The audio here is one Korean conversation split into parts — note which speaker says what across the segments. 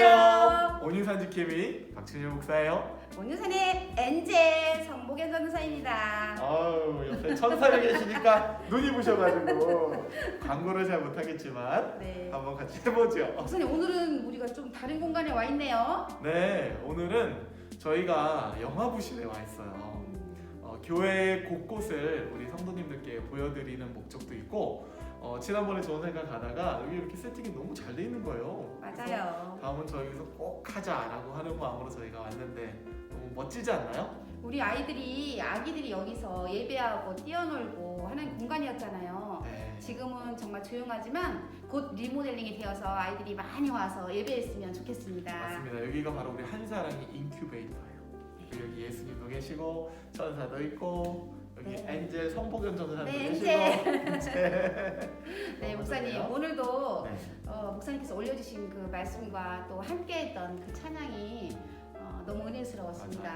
Speaker 1: 안녕하세요. 온유산지케미 박준일 목사예요.
Speaker 2: 온유산의 엔젤 성복현 전도사입니다.
Speaker 1: 아유 옆에 천사가 계시니까 눈이 부셔가지고 광고를 잘 못하겠지만
Speaker 2: 네.
Speaker 1: 한번 같이 해보죠.
Speaker 2: 목사님 오늘은 우리가 좀 다른 공간에 와 있네요.
Speaker 1: 네 오늘은 저희가 영화부실에 와 있어요. 어, 교회 곳곳을 우리 성도님들께 보여드리는 목적도 있고 어, 지난번에 좋은 생각 가다가 여기 이렇게 세팅이 너무 잘 돼 있는 거예요.
Speaker 2: 맞아요.
Speaker 1: 저기서 꼭 하자라고 하는 마음으로 저희가 왔는데 너무 멋지지 않나요?
Speaker 2: 우리 아이들이 아기들이 여기서 예배하고 뛰어놀고 하는 공간이었잖아요.
Speaker 1: 네.
Speaker 2: 지금은 정말 조용하지만 곧 리모델링이 되어서 아이들이 많이 와서 예배했으면 좋겠습니다.
Speaker 1: 맞습니다. 여기가 바로 우리 한사랑의 인큐베이터예요. 여기 예수님도 계시고 천사도 있고 여기
Speaker 2: 네.
Speaker 1: 엔젤 성복연 전사도
Speaker 2: 네,
Speaker 1: 계시고
Speaker 2: 엔젤. 네, 목사님
Speaker 1: 좋네요.
Speaker 2: 오늘도
Speaker 1: 네.
Speaker 2: 어, 목사님께서 올려주신 그 말씀과 또 함께했던 그 찬양이 어, 너무 은혜스러웠습니다.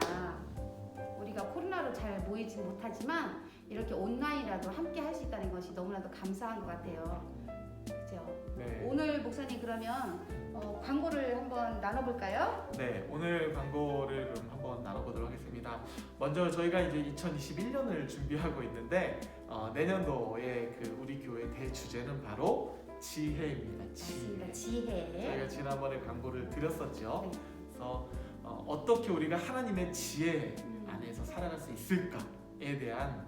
Speaker 2: 우리가 코로나로 잘 모이진 못하지만 이렇게 온라인이라도 함께 할 수 있다는 것이 너무나도 감사한 것 같아요. 오늘 목사님 그러면 어, 광고를 한번 나눠볼까요?
Speaker 1: 네, 오늘 광고를 그럼 한번 나눠보도록 하겠습니다. 먼저 저희가 이제 2021년을 준비하고 있는데 어, 내년도에 그 우리 교회 대주제는 바로 지혜입니다.
Speaker 2: 맞습니다.
Speaker 1: 지혜.
Speaker 2: 지혜.
Speaker 1: 저희가 지난번에 광고를 드렸었죠.
Speaker 2: 네.
Speaker 1: 그래서 어, 어떻게 우리가 하나님의 지혜
Speaker 2: 음.
Speaker 1: 안에서 살아갈 수 있을까에 대한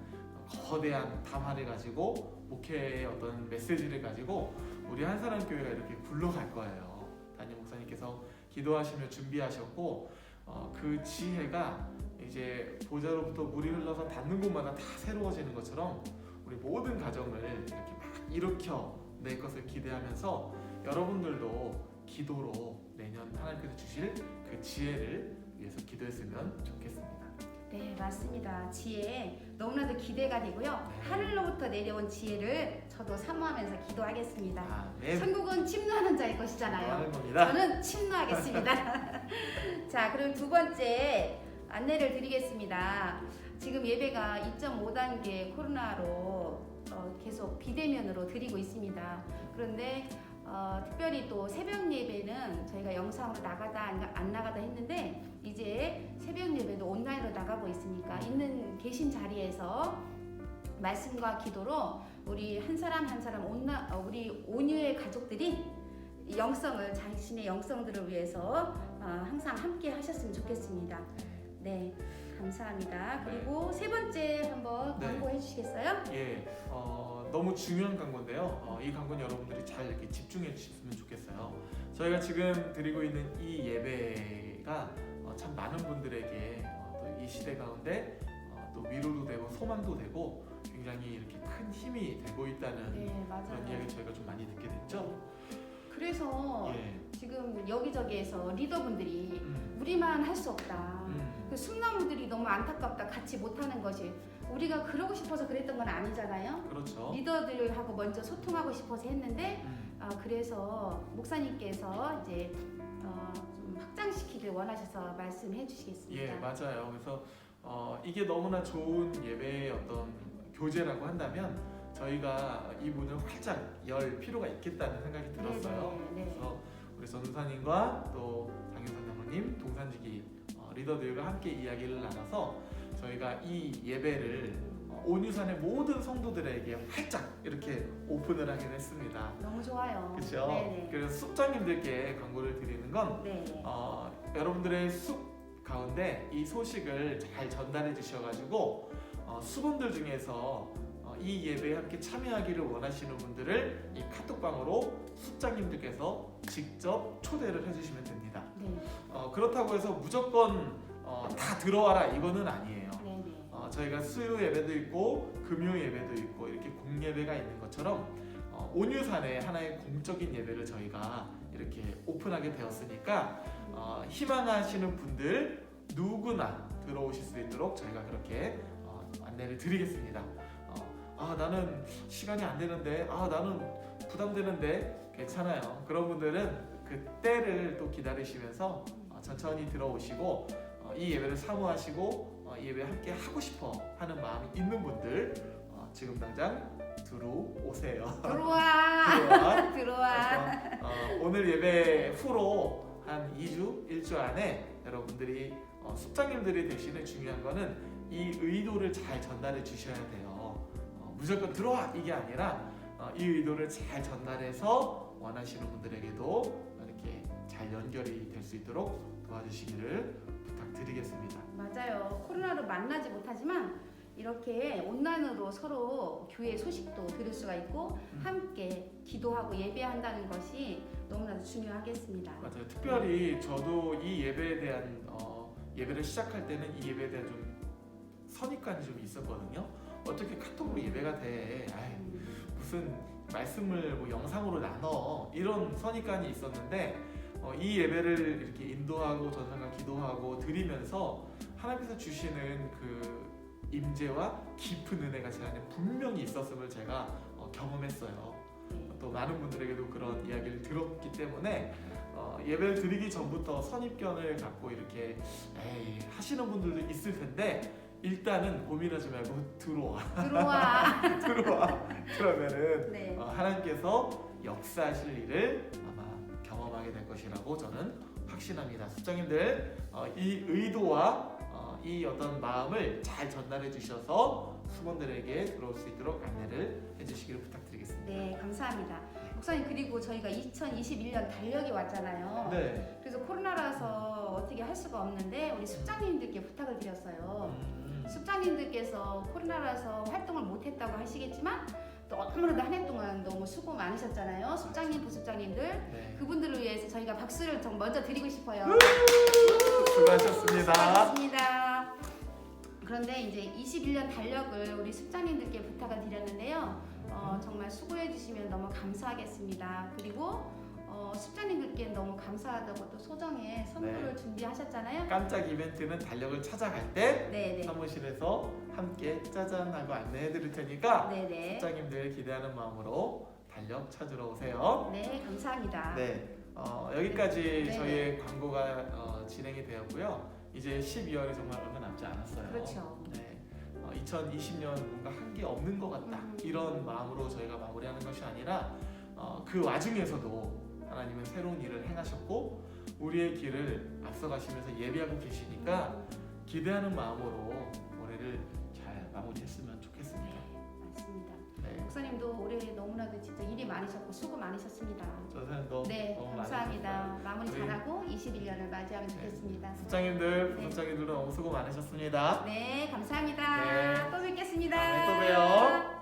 Speaker 1: 거대한 담화를 가지고 목회의 어떤 메시지를 가지고 우리 한 사람 교회가 이렇게 굴러갈 거예요. 담임 목사님께서 기도하시며 준비하셨고 어, 그 지혜가 이제 보좌로부터 물이 흘러서 닿는 곳마다 다 새로워지는 것처럼 우리 모든 가정을 이렇게 막 일으켜 낼 것을 기대하면서 여러분들도 기도로 내년 하나님께서 주실 그 지혜를 위해서 기도했으면 좋겠습니다.
Speaker 2: 네, 맞습니다. 지혜 너무나도 기대가 되고요.
Speaker 1: 네.
Speaker 2: 하늘로부터 내려온 지혜를 저도 사모하면서 기도하겠습니다.
Speaker 1: 아, 네.
Speaker 2: 천국은 침노하는 자의 것이잖아요.
Speaker 1: 겁니다.
Speaker 2: 저는 침노하겠습니다. 자, 그럼 두 번째 안내를 드리겠습니다. 지금 예배가 2.5단계 코로나로 어, 계속 비대면으로 드리고 있습니다. 그런데 어, 특별히 또 새벽 예배는 저희가 영상으로 나가다 안, 안 나가다 했는데 이제 새벽 예배도 온라인으로 나가고 있으니까 있는 계신 자리에서 말씀과 기도로 우리 한 사람 한 사람 온나 어, 우리 온유의 가족들이 이 영성을 자신의 영성들을 위해서 어, 항상 함께 하셨으면 좋겠습니다. 네, 감사합니다. 그리고 세 번째 한번
Speaker 1: 네.
Speaker 2: 광고해 주시겠어요?
Speaker 1: 예, 어, 너무 중요한 광고인데요. 어, 이 광고는 여러분들이 잘 이렇게 집중해 주셨으면 좋겠어요. 저희가 지금 드리고 있는 이 예배가 어, 참 많은 분들에게 어, 또이 시대 가운데 어, 또 위로도 되고 소망도 되고 굉장히 이렇게 큰 힘이 되고 있다는
Speaker 2: 네,
Speaker 1: 그런
Speaker 2: 맞아요.
Speaker 1: 이야기 저희가 좀 많이 듣게 됐죠.
Speaker 2: 그래서
Speaker 1: 예,
Speaker 2: 지금 여기저기에서 리더분들이
Speaker 1: 음,
Speaker 2: 우리만 할 수 없다.
Speaker 1: 음,
Speaker 2: 그 숨나무들이 너무 안타깝다. 같이 못하는 것이 우리가 그러고 싶어서 그랬던 건 아니잖아요.
Speaker 1: 그렇죠.
Speaker 2: 리더들하고 먼저 소통하고 싶어서 했는데
Speaker 1: 음,
Speaker 2: 아, 그래서 목사님께서 이제 어, 좀 확장시키길 원하셔서 말씀해 주시겠습니다.
Speaker 1: 예, 맞아요. 그래서 어, 이게 너무나 좋은 예배의 어떤 교제라고 한다면 저희가 이 문을 활짝 열 필요가 있겠다는 생각이 들었어요.
Speaker 2: 네, 네, 네.
Speaker 1: 그래서 우리 전사님과 또 장윤선 장로님, 동산지기 어, 리더들과 함께 이야기를 나눠서 저희가 이 예배를 어, 온유산의 모든 성도들에게 활짝 이렇게 오픈을 하기로 했습니다.
Speaker 2: 너무 좋아요.
Speaker 1: 그렇죠?
Speaker 2: 네네.
Speaker 1: 그래서 숙장님들께 광고를 드리는 건
Speaker 2: 네.
Speaker 1: 어, 여러분들의 숲 가운데 이 소식을 잘 전달해 주셔가지고 어, 수분들 중에서 어, 이 예배에 함께 참여하기를 원하시는 분들을 이 카톡방으로 숲장님들께서 직접 초대를 해주시면 됩니다.
Speaker 2: 네.
Speaker 1: 어, 그렇다고 해서 무조건 어, 다 들어와라 이거는 아니에요.
Speaker 2: 네. 네.
Speaker 1: 어, 저희가 수요 예배도 있고 금요 예배도 있고 이렇게 공예배가 있는 것처럼 어, 온유산의 하나의 공적인 예배를 저희가 이렇게 오픈하게 되었으니까 어, 희망하시는 분들 누구나 들어오실 수 있도록 저희가 그렇게 어, 안내를 드리겠습니다. 어, 아 나는 시간이 안 되는데 아 나는 부담되는데 괜찮아요. 그런 분들은 그 때를 또 기다리시면서 어, 천천히 들어오시고 어, 이 예배를 사모하시고 어, 이 예배 함께 하고 싶어 하는 마음이 있는 분들 어, 지금 당장 들어오세요.
Speaker 2: 들어와.
Speaker 1: 들어와.
Speaker 2: 들어와.
Speaker 1: 그래서, 어, 오늘 예배 후로 한 2주, 1주 안에 여러분들이 어, 숙장님들이 되시는 중요한 거는 이 의도를 잘 전달해 주셔야 돼요. 어, 무조건 들어와 이게 아니라 어, 이 의도를 잘 전달해서 원하시는 분들에게도 이렇게 잘 연결이 될 수 있도록 도와주시기를 부탁드리겠습니다.
Speaker 2: 맞아요. 코로나로 만나지 못하지만 이렇게 온라인으로 서로 교회 소식도 들을 수가 있고
Speaker 1: 음.
Speaker 2: 함께 기도하고 예배한다는 것이 너무나도 중요하겠습니다.
Speaker 1: 맞아요. 특별히 저도 이 예배에 대한 어, 예배를 시작할 때는 이 예배에 대한 좀 선입관이 좀 있었거든요. 어떻게 카톡으로 예배가 돼? 아이,
Speaker 2: 음,
Speaker 1: 무슨 말씀을 뭐 영상으로 나눠 이런 선입관이 있었는데 어, 이 예배를 이렇게 인도하고 전상과 기도하고 드리면서 하나님께서 주시는 그 임재와 깊은 은혜가 제 안에 분명히 있었음을 제가 어, 경험했어요.
Speaker 2: 네.
Speaker 1: 또 많은 분들에게도 그런 이야기를 들었기 때문에 어, 예배를 드리기 전부터 선입견을 갖고 이렇게 에이, 하시는 분들도 있을 텐데 일단은 고민하지 말고 들어와
Speaker 2: 들어와.
Speaker 1: 들어와 그러면은
Speaker 2: 네.
Speaker 1: 어, 하나님께서 역사하실 일을 경험하게 될 것이라고 저는 확신합니다. 수장님들 어, 이 의도와 어, 이 어떤 마음을 잘 전달해 주셔서 수mon들에게 들어올 수 있도록 안내를 해주시기를 부탁드리겠습니다.
Speaker 2: 네, 감사합니다. 목사님 그리고 저희가 2021년 달력이 왔잖아요.
Speaker 1: 네.
Speaker 2: 그래서 코로나라서 어떻게 할 수가 없는데 우리 숙장님들께 부탁을 드렸어요.
Speaker 1: 음,
Speaker 2: 숙장님들께서 코로나라서 활동을 못했다고 하시겠지만 또 너무나도 한 해 동안 너무 많으셨잖아요. 숙장님, 부숙장님들
Speaker 1: 네.
Speaker 2: 그분들을 위해서 저희가 박수를 좀 먼저 드리고 싶어요.
Speaker 1: 수고하셨습니다.
Speaker 2: 수고하셨습니다. 그런데 이제 21년 달력을 우리 숙장님들께 부탁을 드렸는데요. 어, 정말 수고해 주시면 너무 감사하겠습니다. 그리고 어, 숙장님들께 너무 감사하다고 또 소정의 선물을
Speaker 1: 네.
Speaker 2: 준비하셨잖아요.
Speaker 1: 깜짝 이벤트는 달력을 찾아갈 때
Speaker 2: 네네.
Speaker 1: 사무실에서 함께 짜잔 하고 안내해 드릴 테니까
Speaker 2: 네네.
Speaker 1: 직장님들 기대하는 마음으로 달력 찾으러 오세요.
Speaker 2: 네, 감사합니다.
Speaker 1: 네, 어, 여기까지
Speaker 2: 네.
Speaker 1: 저희의 광고가 어, 진행이 되었고요. 이제 12월이 정말 얼마 남지 않았어요.
Speaker 2: 그렇죠.
Speaker 1: 네, 어, 2020년 뭔가 한 게 없는 것 같다
Speaker 2: 음.
Speaker 1: 이런 마음으로 저희가 마무리하는 것이 아니라 어, 그 와중에서도 하나님은 새로운 일을 행하셨고 우리의 길을 앞서가시면서 예비하고 계시니까 기대하는 마음으로 올해를 잘 마무리했으면 좋겠습니다.
Speaker 2: 맞습니다.
Speaker 1: 네,
Speaker 2: 목사님도 올해 일이 많으셨고 수고 많으셨습니다.
Speaker 1: 저사님도
Speaker 2: 네,
Speaker 1: 너무
Speaker 2: 감사합니다. 마무리
Speaker 1: 우리-
Speaker 2: 잘하고 21년을 맞이하면 좋겠습니다.
Speaker 1: 부장님들,
Speaker 2: 네.
Speaker 1: 부장님들도 너무 수고 많으셨습니다.
Speaker 2: 네, 감사합니다.
Speaker 1: 네.
Speaker 2: 또 뵙겠습니다.
Speaker 1: 다음에 또 봬요.